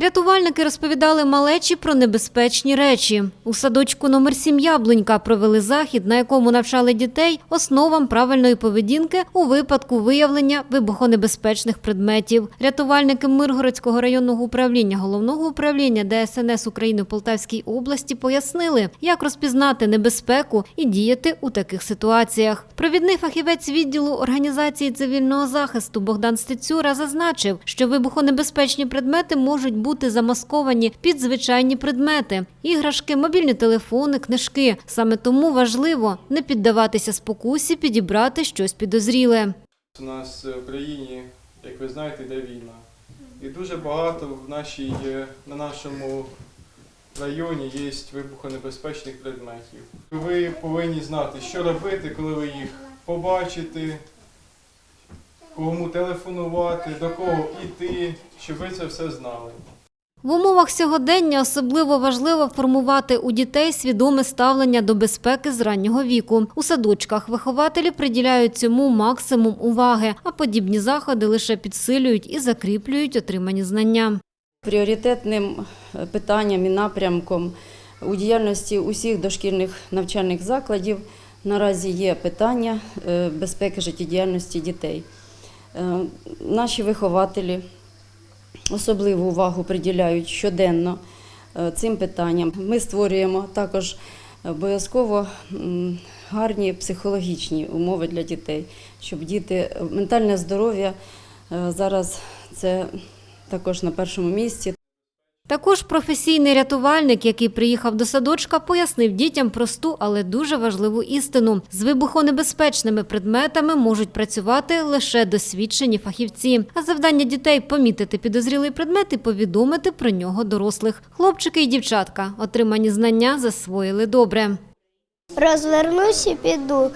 Рятувальники розповідали малечі про небезпечні речі. У садочку номер 7 Яблунька провели захід, на якому навчали дітей основам правильної поведінки у випадку виявлення вибухонебезпечних предметів. Рятувальники Миргородського районного управління головного управління ДСНС України в Полтавській області пояснили, як розпізнати небезпеку і діяти у таких ситуаціях. Провідний фахівець відділу організації цивільного захисту Богдан Стецюра зазначив, що вибухонебезпечні предмети можуть бути замасковані під звичайні предмети: іграшки, мобільні телефони, книжки. Саме тому важливо не піддаватися спокусі, підібрати щось підозріле. У нас в країні, як ви знаєте, йде війна. І дуже багато в нашій, е, на нашому районі є вибухонебезпечних предметів. Ви повинні знати, що робити, коли ви їх побачите, кому телефонувати, до кого йти, щоб ви це все знали. В умовах сьогодення особливо важливо формувати у дітей свідоме ставлення до безпеки з раннього віку. У садочках вихователі приділяють цьому максимум уваги, а подібні заходи лише підсилюють і закріплюють отримані знання. Пріоритетним е, питанням і напрямком у діяльності усіх дошкільних навчальних закладів наразі є питання е, безпеки життєдіяльності дітей. Е, Наші вихователі особливу увагу приділяють щоденно е, цим питанням. Ми створюємо також обов'язково гарні психологічні умови для дітей, щоб діти ментальне здоров'я е, зараз це також на першому місці. Також професійний рятувальник, який приїхав до садочка, пояснив дітям просту, але дуже важливу істину. З вибухонебезпечними предметами можуть працювати лише досвідчені фахівці. А завдання дітей помітити підозрілий предмет і повідомити про нього дорослих. Хлопчики і дівчатка отримані знання засвоїли добре. Розвернусь і піду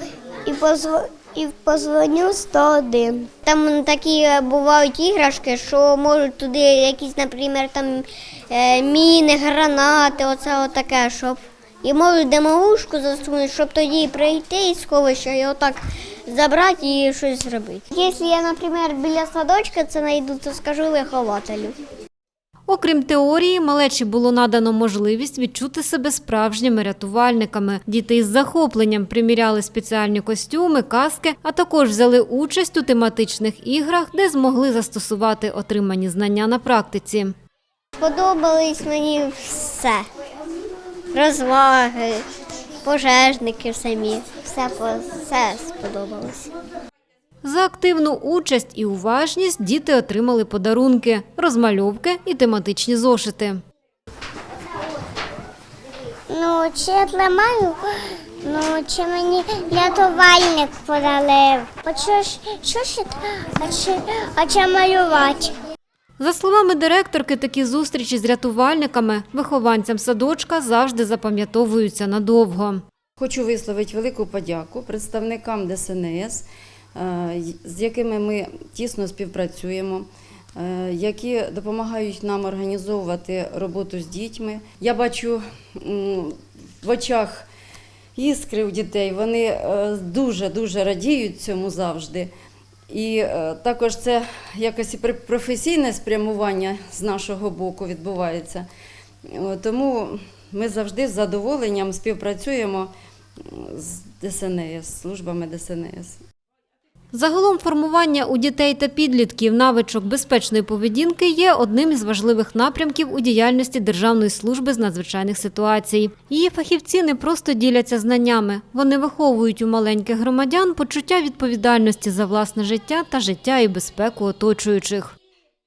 і позв... і позвоню 101. Там такі е, бувають іграшки, що можуть туди якісь, наприклад, там е, міни, гранати, оце отаке, щоб. І можуть демогушку засунути, щоб тоді прийти із сховища і отак забрати і щось зробити. Якщо я, наприклад, біля садочка це знайду, то скажу вихователю. Окрім теорії, малечі було надано можливість відчути себе справжніми рятувальниками. Діти із захопленням приміряли спеціальні костюми, каски, а також взяли участь у тематичних іграх, де змогли застосувати отримані знання на практиці. Сподобались мені все. Розваги, пожежники самі. Все, все сподобалось. За активну участь і уважність діти отримали подарунки, розмальовки і тематичні зошити. Ну, чи я ламаю, ну, чи мені рятувальник подалив. А що ж, що ж, а чи, а чи малювати? За словами директорки, такі зустрічі з рятувальниками вихованцям садочка завжди запам'ятовуються надовго. Хочу висловити велику подяку представникам ДСНС, з якими ми тісно співпрацюємо, е, які допомагають нам організовувати роботу з дітьми. Я бачу в очах іскри у дітей, вони дуже-дуже радіють цьому завжди. І е, також це якось і професійне спрямування з нашого боку відбувається. Тому ми завжди з задоволенням співпрацюємо з ДСНС, службами ДСНС. Загалом формування у дітей та підлітків навичок безпечної поведінки є одним із важливих напрямків у діяльності Державної служби з надзвичайних ситуацій. Її фахівці не просто діляться знаннями, вони виховують у маленьких громадян почуття відповідальності за власне життя та життя і безпеку оточуючих.